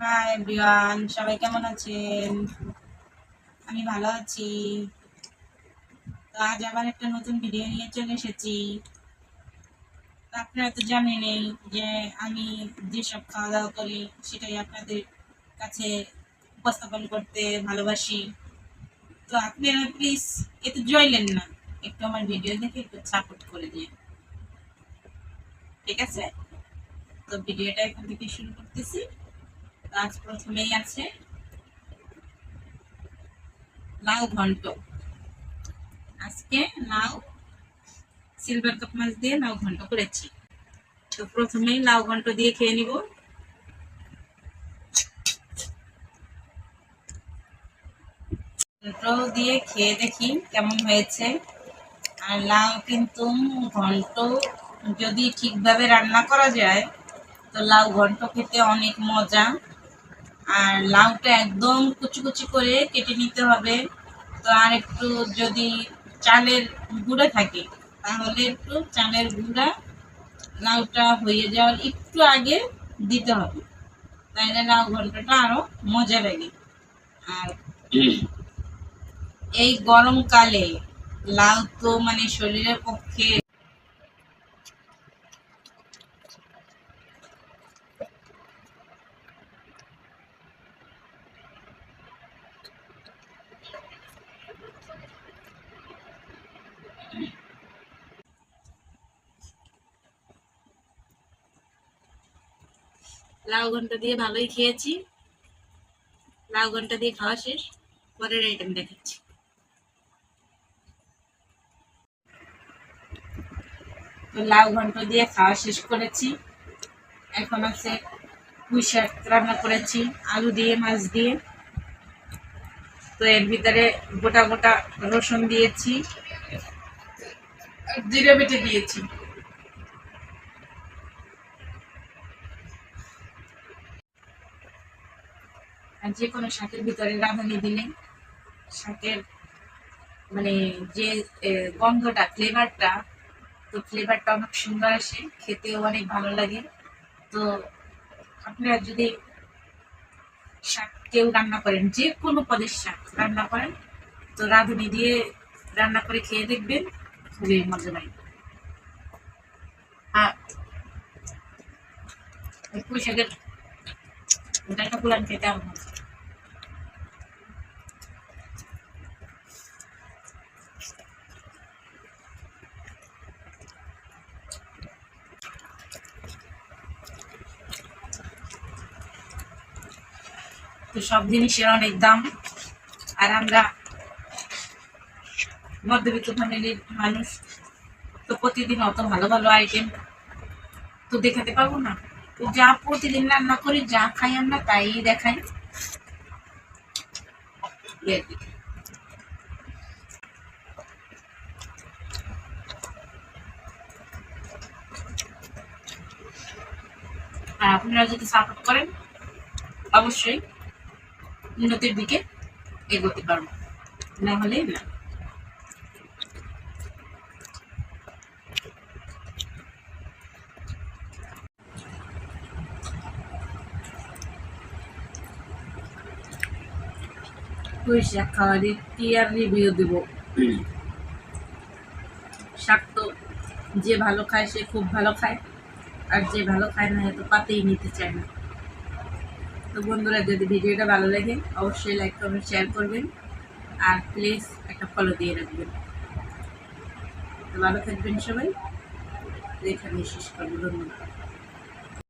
Everyone সবাই কেমন আছেন? আমি ভালো আছি। তো আজ আবার একটা নতুন ভিডিও নিয়ে চলে এসেছি। আপনারা তো জানেনই যে আমি যেসব খাওয়া দাওয়া করি, সেটাই আপনাদের কাছে উপস্থাপন করতে ভালোবাসি। তো আপনারা প্লিজ এতে জয়লেন না। একটু আমার ভিডিও দেখে একটু সাপোর্ট করে দিয়ে ঠিক আছে? তো ভিডিওটা এখন থেকে শুরু করতেছি। আজ প্রথমেই আছে। লাউ ঘন্ট। আজকে লাউ সিলভার কাপ মাছ দিয়ে লাউ ঘন্ট করেছি। তো প্রথমেই লাউ ঘন্ট দিয়ে খেয়ে নিব। ঘন্ট দিয়ে খেয়ে দেখি কেমন হয়েছে। আর লাউ কিন্তু ঘন্ট যদি ঠিকভাবে রান্না করা যায়, তো লাউ ঘন্ট খেতে অনেক মজা। আর লাউটা একদম কুচি কুচি করে কেটে নিতে হবে। তো আর একটু যদি চালের গুঁড়া থাকে, তাহলে একটু চালের গুঁড়া লাউটা হয়ে যাওয়ার একটু আগে দিতে হবে। তাহলে লাউ ঘন্টটা আরও মজা লাগে। আর এই গরমকালে লাউ তো মানে শরীরের পক্ষে লাউ ঘণ্টা দিয়ে ভালোই খেয়েছি। লাউ ঘণ্টা দিয়ে খাওয়া শেষ। পরের আইটেম দেখাচ্ছি। তো লাউ ঘন্ট দিয়ে খাওয়া শেষ করেছি। এখন আছে পুঁই শাক রান্না করেছি, আলু দিয়ে, মাছ দিয়ে। তো এর ভিতরে গোটা গোটা রসুন দিয়েছি। জিরে বেটে দিয়েছি। যে কোনো শাকের ভিতরে রাঁধুনি দিলে শাকের মানে যে গন্ধটা ফ্লেভারটা তো ফ্লেভারটা অনেক সুন্দর আসে, খেতেও অনেক ভালো লাগে। তো আপনারা যদি শাক কেউ রান্না করেন, যে কোনো পদের শাক রান্না করেন, তো রাঁধুনি দিয়ে রান্না করে খেয়ে দেখবেন, খুবই মজা লাগে। আর এই পুঁই শাকের ডাটা পুলান খেতে আমার তো সব জিনিসের অনেক দাম। আর আমরা মধ্যবিত্ত ফ্যামিলির মানুষ, তো প্রতিদিন অত ভালো ভালো আইটেম তো দেখাতে পারব না। তো যা প্রতিদিন রান্না করি, যা খাই আমরা তাই দেখাই। আর আপনারা যদি সাপোর্ট করেন, অবশ্যই। উন্নতির দিকে এগোতে পারব। না হলে না। শাক খাওয়ারই কি আর রিভিউ দেব? শাক তো যে ভালো খায় সে খুব ভালো খায়, আর যে ভালো খায় না তো পাতেই নিতে চায় না। তো বন্ধুরা, যদি ভিডিওটা ভালো লাগে, অবশ্যই লাইক কমেন্ট শেয়ার করবেন। আর প্লিজ একটা ফলো দিয়ে রাখবেন। তো ভালো থাকবেন সবাই। এখানে শেষ করব। ধন্যবাদ।